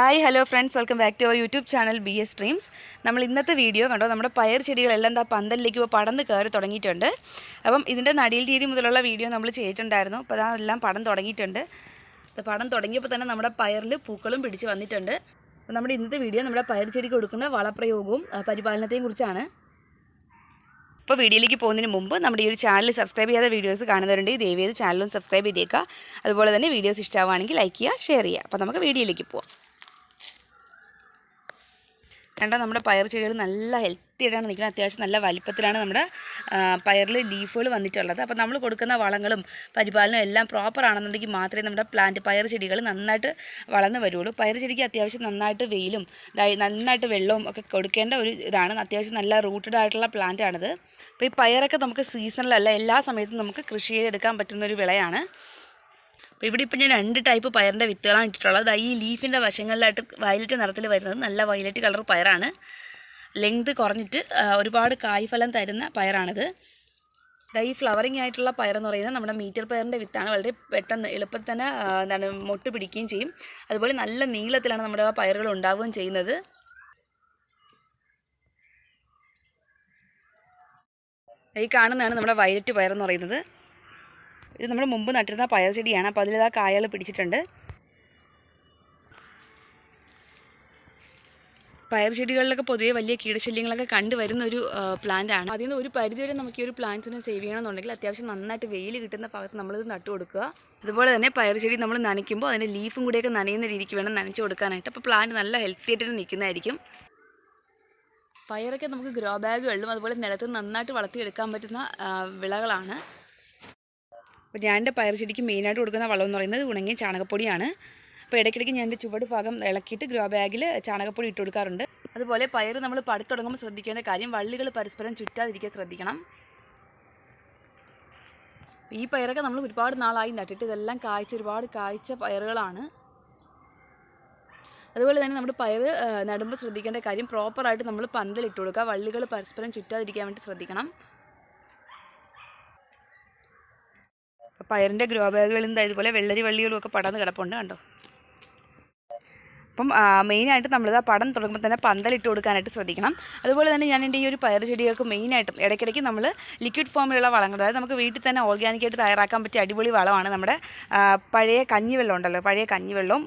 Hi hello friends welcome back to our YouTube channel B S dreams നമ്മൾ ഇന്നത്തെ video കണ്ടോ? നമ്മുടെ പയർ ചെടികളെല്ലാം എന്താ പന്തലിലേക്ക് പടന്ന് കയറി തുടങ്ങിയിട്ടുണ്ട്. അപ്പം ഇതിന്റെ നടിയിൽ രീതി മുതലുള്ള വീഡിയോ നമ്മൾ ചെയ്തിട്ടുണ്ടായിരുന്നു. അപ്പോൾ അതെല്ലാം പടം തുടങ്ങിയിട്ടുണ്ട്. പടം തുടങ്ങിയപ്പോൾ തന്നെ നമ്മുടെ പയറിൽ പൂക്കളും പിടിച്ച് വന്നിട്ടുണ്ട്. അപ്പോൾ നമ്മുടെ ഇന്നത്തെ വീഡിയോ നമ്മുടെ പയർ ചെടിക്ക് കൊടുക്കുന്ന വളപ്രയോഗവും പരിപാലനത്തെയും കുറിച്ചാണ്. അപ്പോൾ വീഡിയോയിലേക്ക് പോകുന്നതിന് മുമ്പ് നമ്മുടെ ഈ ഒരു ചാനൽ സബ്സ്ക്രൈബ് ചെയ്യാത്ത വീഡിയോസ് കാണുന്നവരുണ്ട് ചെയ്ത് ചാനലും സബ്സ്ക്രൈബ് ചെയ്തേക്കുക അതുപോലെ തന്നെ വീഡിയോസ് ഇഷ്ടമാവുകയാണെങ്കിൽ ലൈക്ക് ചെയ്യുക ഷെയർ ചെയ്യുക. അപ്പോൾ നമുക്ക് വീഡിയോയിലേക്ക് പോവാം. കണ്ടോ നമ്മുടെ പയർ ചെടികൾ നല്ല ഹെൽത്തി ആയിട്ടാണ് നിൽക്കുന്നത്. അത്യാവശ്യം നല്ല വലിപ്പത്തിലാണ് നമ്മുടെ പയറിൽ ലീഫുകൾ വന്നിട്ടുള്ളത്. അപ്പോൾ നമ്മൾ കൊടുക്കുന്ന വളങ്ങളും പരിപാലനവും എല്ലാം പ്രോപ്പർ ആണെന്നുണ്ടെങ്കിൽ മാത്രമേ നമ്മുടെ പ്ലാന്റ് പയർ ചെടികൾ നന്നായിട്ട് വളർന്ന് വരുള്ളൂ. പയർ ചെടിക്ക് അത്യാവശ്യം നന്നായിട്ട് വെയിലും നന്നായിട്ട് വെള്ളവും ഒക്കെ കൊടുക്കേണ്ട ഒരു ഇതാണ്. അത്യാവശ്യം നല്ല റൂട്ടഡ് ആയിട്ടുള്ള പ്ലാന്റ് ആണിത്. അപ്പോൾ ഈ പയറൊക്കെ നമുക്ക് സീസണിലല്ല എല്ലാ സമയത്തും നമുക്ക് കൃഷി ചെയ്തെടുക്കാൻ പറ്റുന്ന ഒരു വിളയാണ്. അപ്പോൾ ഇവിടെ ഇപ്പം ഞാൻ രണ്ട് ടൈപ്പ് പയറിന്റെ വിത്തുകളാണ് ഇട്ടിട്ടുള്ളത്. ഈ ലീഫിന്റെ വശങ്ങളിലായിട്ട് വയലറ്റ് നിറത്തിൽ വരുന്നത് നല്ല വയലറ്റ് കളർ പയറാണ്. ലെങ്ത് കുറഞ്ഞിട്ട് ഒരുപാട് കായ്ഫലം തരുന്ന പയറാണിത്. ഈ ഫ്ലവറിങ് ആയിട്ടുള്ള പയറെന്ന് പറയുന്നത് നമ്മുടെ മീറ്റർ പയറിന്റെ വിത്താണ്. വളരെ പെട്ടെന്ന് എളുപ്പത്തിൽ തന്നെ എന്താണ് മൊട്ട് പിടിക്കുകയും ചെയ്യും. അതുപോലെ നല്ല നീളത്തിലാണ് നമ്മുടെ ആ പയറുകൾ ഉണ്ടാവുകയും ചെയ്യുന്നത്. ഈ കാണുന്നതാണ് നമ്മുടെ വയലറ്റ് പയർ എന്ന് പറയുന്നത്. ഇത് നമ്മൾ മുമ്പ് നട്ടിരുന്ന പയർ ചെടിയാണ് അപ്പോൾ അതിലിതാ കായകൾ പിടിച്ചിട്ടുണ്ട്. പയർ ചെടികളിലൊക്കെ പൊതുവേ വലിയ കീടശല്യങ്ങളൊക്കെ കണ്ടുവരുന്ന ഒരു പ്ലാന്റ് ആണ്. അതിൽ നിന്ന് ഒരു പരിധിവരെ നമുക്ക് ഈ ഒരു പ്ലാന്റ്സിനെ സേവ് ചെയ്യണമെന്നുണ്ടെങ്കിൽ അത്യാവശ്യം നന്നായിട്ട് വെയിൽ കിട്ടുന്ന ഭാഗത്ത് നമ്മളിത് നട്ടു കൊടുക്കുക. അതുപോലെ തന്നെ പയർ ചെടി നമ്മൾ നനയ്ക്കുമ്പോൾ അതിന്റെ ലീഫും കൂടെയൊക്കെ നനയുന്ന രീതിക്ക് വേണം നനച്ചു കൊടുക്കാനായിട്ട്. അപ്പോൾ പ്ലാന്റ് നല്ല ഹെൽത്തി ആയിട്ട് നിൽക്കുന്നതായിരിക്കും. പയറൊക്കെ നമുക്ക് ഗ്രോ ബാഗുകളിലും അതുപോലെ നിലത്ത് നന്നായിട്ട് വളർത്തിയെടുക്കാൻ പറ്റുന്ന വിളകളാണ്. അപ്പോൾ ഞാൻ എന്റെ പയർ ചെടിക്ക് മെയിനായിട്ട് കൊടുക്കുന്ന വളം എന്ന് പറയുന്നത് ഉണങ്ങിയ ചാണകപ്പൊടിയാണ്. അപ്പോൾ ഇടയ്ക്കിടയ്ക്ക് ഞാൻ എന്റെ ചുവട് ഭാഗം ഇളക്കിയിട്ട് ഗ്രോ ബാഗിൽ ചാണകപ്പൊടി ഇട്ട് കൊടുക്കാറുണ്ട്. അതുപോലെ പയർ നമ്മൾ പടുത്തുടങ്ങുമ്പോൾ ശ്രദ്ധിക്കേണ്ട കാര്യം വള്ളികൾ പരസ്പരം ചുറ്റാതിരിക്കാൻ ശ്രദ്ധിക്കണം. ഈ പയറൊക്കെ നമ്മൾ ഒരുപാട് നാളായി നട്ടിട്ട് ഇതെല്ലാം കായ്ച്ച ഒരുപാട് കായ്ച്ച പയറുകളാണ്. അതുപോലെ തന്നെ നമ്മുടെ പയർ നടുമ്പോൾ ശ്രദ്ധിക്കേണ്ട കാര്യം പ്രോപ്പറായിട്ട് നമ്മൾ പന്തലിട്ട് കൊടുക്കുക. വള്ളികൾ പരസ്പരം ചുറ്റാതിരിക്കാൻ വേണ്ടി ശ്രദ്ധിക്കണം. പയറിന്റെ ഗ്രോ ബാഗുകളും ദാ ഇതുപോലെ വെള്ളരി വള്ളികളും ഒക്കെ പടർന്ന് കിടപ്പുണ്ട് കണ്ടോ? അപ്പം മെയിനായിട്ട് നമ്മളിത് ആ പടം തുടങ്ങുമ്പോൾ തന്നെ പന്തലിട്ട് കൊടുക്കാനായിട്ട് ശ്രദ്ധിക്കണം. അതുപോലെ തന്നെ ഞാൻ എന്റെ ഈ ഒരു പയർ ചെടികൾക്ക് മെയിനായിട്ടും ഇടയ്ക്കിടയ്ക്ക് നമ്മൾ ലിക്വിഡ് ഫോമിലുള്ള വളങ്ങൾ അതായത് നമുക്ക് വീട്ടിൽ തന്നെ ഓർഗാനിക്കായിട്ട് തയ്യാറാക്കാൻ പറ്റിയ അടിപൊളി വളമാണ് നമ്മുടെ പഴയ കഞ്ഞിവെള്ളം ഉണ്ടല്ലോ പഴയ കഞ്ഞിവെള്ളവും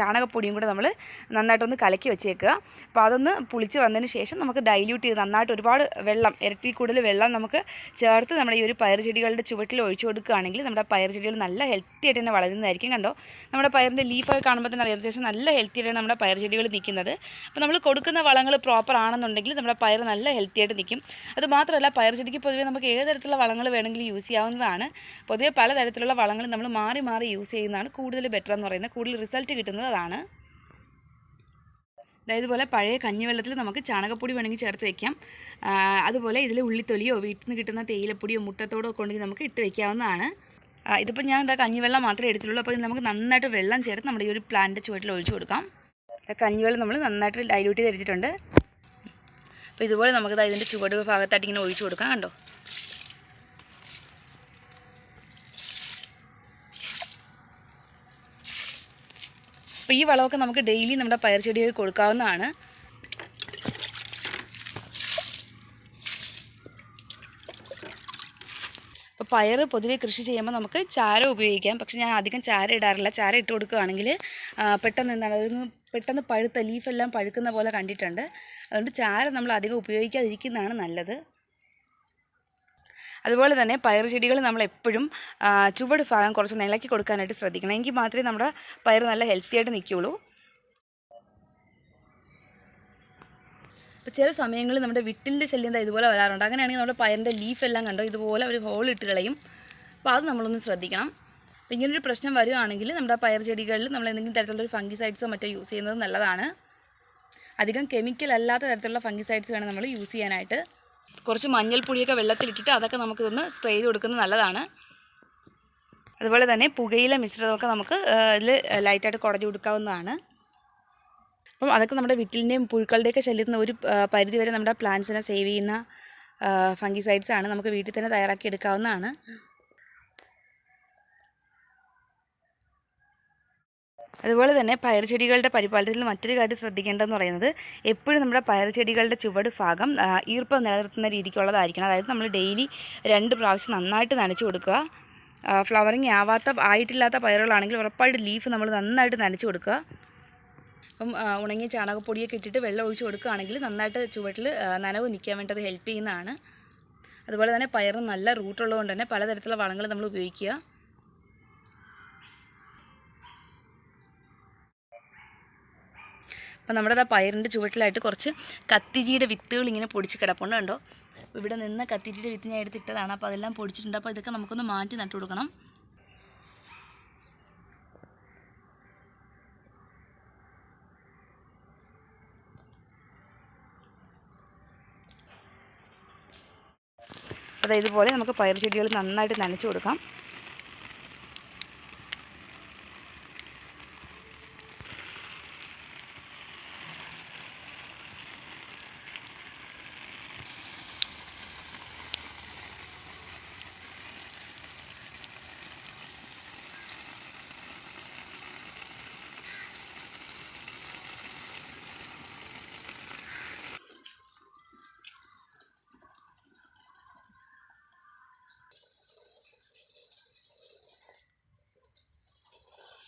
ചാണകപ്പൊടിയും കൂടെ നമ്മൾ നന്നായിട്ടൊന്ന് കലക്കി വെച്ചേക്കുക. അപ്പോൾ അതൊന്ന് പുളിച്ച് വന്നതിന് ശേഷം നമുക്ക് ഡൈല്യൂട്ട് ചെയ്ത് നന്നായിട്ട് ഒരുപാട് വെള്ളം ഇരട്ടി കൂടുതൽ വെള്ളം നമുക്ക് ചേർത്ത് നമ്മുടെ ഈ ഒരു പയർ ചെടികളുടെ ചുവട്ടിൽ ഒഴിച്ചു കൊടുക്കുകയാണെങ്കിൽ നമ്മുടെ പയർ ചെടികൾ നല്ല ഹെൽത്തി ആയിട്ട് തന്നെ വളരുന്നതായിരിക്കും. കണ്ടോ? നമ്മുടെ പയറിന്റെ ലീഫൊക്കെ കാണുമ്പോൾ തന്നെ അറിയാം അത്യാവശ്യം നല്ല ഹെൽത്തി ആയിട്ടാണ് നമ്മുടെ പയർ ചെടികൾ നിൽക്കുന്നത്. അപ്പോൾ നമ്മൾ കൊടുക്കുന്ന വളങ്ങൾ പ്രോപ്പർ ആണെന്നുണ്ടെങ്കിൽ നമ്മുടെ പയർ നല്ല ഹെൽത്തി ആയിട്ട് നിൽക്കും. അത് മാത്രമല്ല പയർ ചെടിക്ക് പൊതുവേ നമുക്ക് ഏത് തരത്തിലുള്ള വളങ്ങൾ വേണമെങ്കിലും യൂസ് ചെയ്യാവുന്നതാണ്. പൊതുവേ പലതരത്തിലുള്ള വളങ്ങൾ നമ്മൾ മാറി മാറി യൂസ് ചെയ്യുന്നതാണ്. കൂടുതൽ ബെറ്റർ എന്ന് പറയുന്നത്. കൂടുതൽ റിസൾട്ട് കിട്ടുന്നത് അതാണ്. ഇതുപോലെ പഴയ കഞ്ഞിവെള്ളത്തിൽ നമുക്ക് ചാണകപ്പൊടി വേണമെങ്കിൽ ചേർത്ത് വെക്കാം. അതുപോലെ ഇതിൽ ഉള്ളിത്തൊലിയോ വീട്ടിൽ നിന്ന് കിട്ടുന്ന തേയിലപ്പൊടിയോ മുട്ടത്തോടോ ഒക്കെ ഉണ്ടെങ്കിൽ നമുക്ക് ഇട്ട് വെക്കാവുന്നതാണ്. ആ, ഇതിപ്പോൾ ഞാൻ എന്താ കഞ്ഞിവെള്ളം മാത്രമേ എടുത്തിട്ടുള്ളൂ. അപ്പോൾ നമുക്ക് നന്നായിട്ട് വെള്ളം ചേർത്ത് നമ്മുടെ ഈ ഒരു പ്ലാന്റ് ചുവട്ടിൽ ഒഴിച്ചു കൊടുക്കാം. കഞ്ഞി കഞ്ഞിവെള്ളം നമ്മൾ നന്നായിട്ട് ഡൈല്യൂട്ട് ചെയ്ത് എടുത്തിട്ടുണ്ട്. അപ്പോൾ ഇതുപോലെ നമുക്ക് ഇതിന്റെ ചുവട് ഭാഗത്തായിട്ട് ഇങ്ങനെ ഒഴിച്ചു കൊടുക്കാം കണ്ടോ? അപ്പോൾ ഈ വളമൊക്കെ നമുക്ക് ഡെയിലി നമ്മുടെ പയർ ചെടികൾക്ക് കൊടുക്കാവുന്നതാണ്. അപ്പോൾ പയർ പൊതുവെ കൃഷി ചെയ്യുമ്പോൾ നമുക്ക് ചാര ഉപയോഗിക്കാം. പക്ഷെ ഞാൻ അധികം ചാര ഇടാറില്ല. ചാര ഇട്ട് കൊടുക്കുകയാണെങ്കിൽ പെട്ടെന്ന് എന്താണ് അതൊന്ന് പെട്ടെന്ന് പഴുത്ത ലീഫെല്ലാം പഴുക്കുന്ന പോലെ കണ്ടിട്ടുണ്ട്. അതുകൊണ്ട് ചാര നമ്മൾ അധികം ഉപയോഗിക്കാതിരിക്കുന്നതാണ് നല്ലത്. അതുപോലെ തന്നെ പയർ ചെടികൾ നമ്മൾ എപ്പോഴും ചുവട് ഭാഗം കുറച്ച് നിലക്കി കൊടുക്കാനായിട്ട് ശ്രദ്ധിക്കണം. എങ്കിൽ മാത്രമേ നമ്മുടെ പയർ നല്ല ഹെൽത്തി ആയിട്ട് നിൽക്കുകയുള്ളൂ. അപ്പോൾ ചില സമയങ്ങളിൽ നമ്മുടെ വിട്ടിലിന്റെ ശല്യം എന്താ ഇതുപോലെ വരാറുണ്ട്. അങ്ങനെയാണെങ്കിൽ നമ്മുടെ പയറിന്റെ ലീഫ് എല്ലാം കണ്ടോ? ഇതുപോലെ ഒരു ഹോൾ ഇട്ട് കളയും. അപ്പോൾ അത് നമ്മളൊന്ന് ശ്രദ്ധിക്കണം. അപ്പോൾ ഇങ്ങനൊരു പ്രശ്നം വരുവാണെങ്കിൽ നമ്മുടെ പയർ ചെടികളിൽ നമ്മൾ എന്തെങ്കിലും തരത്തിലുള്ള ഫംഗിസൈഡ്സോ മറ്റോ യൂസ് ചെയ്യുന്നത് നല്ലതാണ്. അധികം കെമിക്കൽ അല്ലാത്ത തരത്തിലുള്ള ഫംഗിസൈഡ്സ് വേണം നമ്മൾ യൂസ് ചെയ്യാനായിട്ട്. കുറച്ച് മഞ്ഞൾപ്പൊടിയൊക്കെ വെള്ളത്തിലിട്ടിട്ട് അതൊക്കെ നമുക്കിതൊന്ന് സ്പ്രേ ചെയ്ത് കൊടുക്കുന്നത് നല്ലതാണ്. അതുപോലെ തന്നെ പുകയില മിശ്രിതമൊക്കെ നമുക്ക് ഇതിൽ ലൈറ്റായിട്ട് കുടഞ്ഞു കൊടുക്കാവുന്നതാണ്. അപ്പം അതൊക്കെ നമ്മുടെ വിറ്റിലിന്റെയും പുഴുക്കളുടെയൊക്കെ ശല്യത്തിൽ നിന്ന് ഒരു പരിധി വരെ നമ്മുടെ പ്ലാന്റ്സിനെ സേവ് ചെയ്യുന്ന ഫംഗിസൈഡ്സ് ആണ് നമുക്ക് വീട്ടിൽ തന്നെ തയ്യാറാക്കി എടുക്കാവുന്നതാണ്. അതുപോലെ തന്നെ പയർ ചെടികളുടെ പരിപാലനത്തിൽ മറ്റൊരു കാര്യം ശ്രദ്ധിക്കേണ്ടതെന്ന് പറയുന്നത് എപ്പോഴും നമ്മുടെ പയർ ചെടികളുടെ ചുവട് ഭാഗം ഈർപ്പം നിലനിർത്തുന്ന രീതിക്കുള്ളതായിരിക്കണം. അതായത് നമ്മൾ ഡെയിലി രണ്ട് പ്രാവശ്യം നന്നായിട്ട് നനച്ചു കൊടുക്കുക. ഫ്ലവറിങ് ആവാത്ത ആയിട്ടില്ലാത്ത പയറുകളാണെങ്കിൽ ഉറപ്പായിട്ട് ലീഫ് നമ്മൾ നന്നായിട്ട് നനച്ചു കൊടുക്കുക. അപ്പം ഉണങ്ങിയ ചാണകപ്പൊടിയൊക്കെ ഇട്ടിട്ട് വെള്ളം ഒഴിച്ച് കൊടുക്കുകയാണെങ്കിൽ നന്നായിട്ട് ചുവട്ടിൽ നനവ് നിൽക്കാൻ വേണ്ടി അത് ഹെൽപ്പ് ചെയ്യുന്നതാണ്. അതുപോലെ തന്നെ പയർ നല്ല റൂട്ടുള്ളതുകൊണ്ട് തന്നെ പലതരത്തിലുള്ള വളങ്ങൾ നമ്മൾ ഉപയോഗിക്കുക. അപ്പം നമ്മുടെ ആ പയറിന്റെ ചുവട്ടിലായിട്ട് കുറച്ച് കത്തിരിയുടെ വിത്തുകൾ ഇങ്ങനെ പൊടിച്ച് കിടപ്പുണ്ട് കണ്ടോ? ഇവിടെ നിന്ന് കത്തിരിയുടെ വിത്ത് ഞാൻ എടുത്തിട്ടതാണ് അപ്പോൾ അതെല്ലാം പൊടിച്ചിട്ടുണ്ട്. അപ്പോൾ ഇതൊക്കെ നമുക്കൊന്ന് മാറ്റി നട്ടു കൊടുക്കണം. അപ്പോൾ ഇതുപോലെ നമുക്ക് പയർ ചെടികൾ നന്നായിട്ട് നനച്ചു കൊടുക്കാം.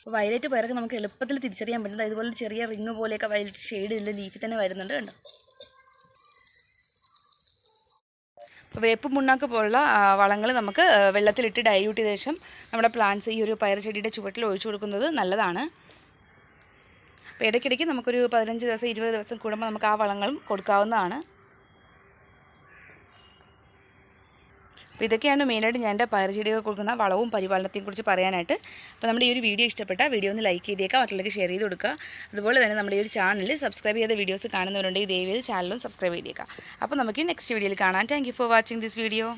അപ്പോൾ വയലറ്റ് പയറൊക്കെ നമുക്ക് എളുപ്പത്തിൽ തിരിച്ചറിയാൻ പറ്റുന്നത് ഇതുപോലെ ചെറിയ റിങ് പോലെയൊക്കെ വയലറ്റ് ഷെയ്ഡ് ഇതിന്റെ ലീഫിൽ തന്നെ വരുന്നുണ്ട് കണ്ടോ? അപ്പോൾ വേപ്പ് മുണ്ണാക്ക് പോലുള്ള വളങ്ങൾ നമുക്ക് വെള്ളത്തിലിട്ട് ഡൈല്യൂട്ട് ചെയ്ത ശേഷം നമ്മുടെ പ്ലാന്റ്സ് ഈ ഒരു പയർ ചെടിയുടെ ചുവട്ടിൽ ഒഴിച്ചു കൊടുക്കുന്നത് നല്ലതാണ്. അപ്പോൾ ഇടയ്ക്കിടയ്ക്ക് നമുക്കൊരു പതിനഞ്ച് ദിവസം ഇരുപത് ദിവസം കൂടുമ്പോൾ നമുക്ക് ആ വളങ്ങളും കൊടുക്കാവുന്നതാണ്. അപ്പോൾ ഇതൊക്കെയാണ് മെയിനായിട്ട് ഞാൻ എന്റെ പയർ ചെടികൾ കൊടുക്കുന്ന വളവും പരിപാലനത്തെയും കുറിച്ച് പറയാനായിട്ട്. അപ്പോൾ നമ്മുടെ ഈ ഒരു വീഡിയോ ഇഷ്ടപ്പെട്ട വീഡിയോ ഒന്ന് ലൈക്ക് ചെയ്തേക്കാം മറ്റുള്ളവർക്ക് ഷെയർ ചെയ്ത് കൊടുക്കുക. അതുപോലെ തന്നെ നമ്മുടെ ഈ ഒരു ചാനൽ സബ്സ്ക്രൈബ് ചെയ്ത വീഡിയോസ് കാണുന്നവരുണ്ടെങ്കിൽ ദയവേത് ചാനലും സബ്സ്ക്രൈബ് ചെയ്തേക്കാം അപ്പോൾ നമുക്ക് നെക്സ്റ്റ് വീഡിയോയിൽ കാണാം. Thank for watching this video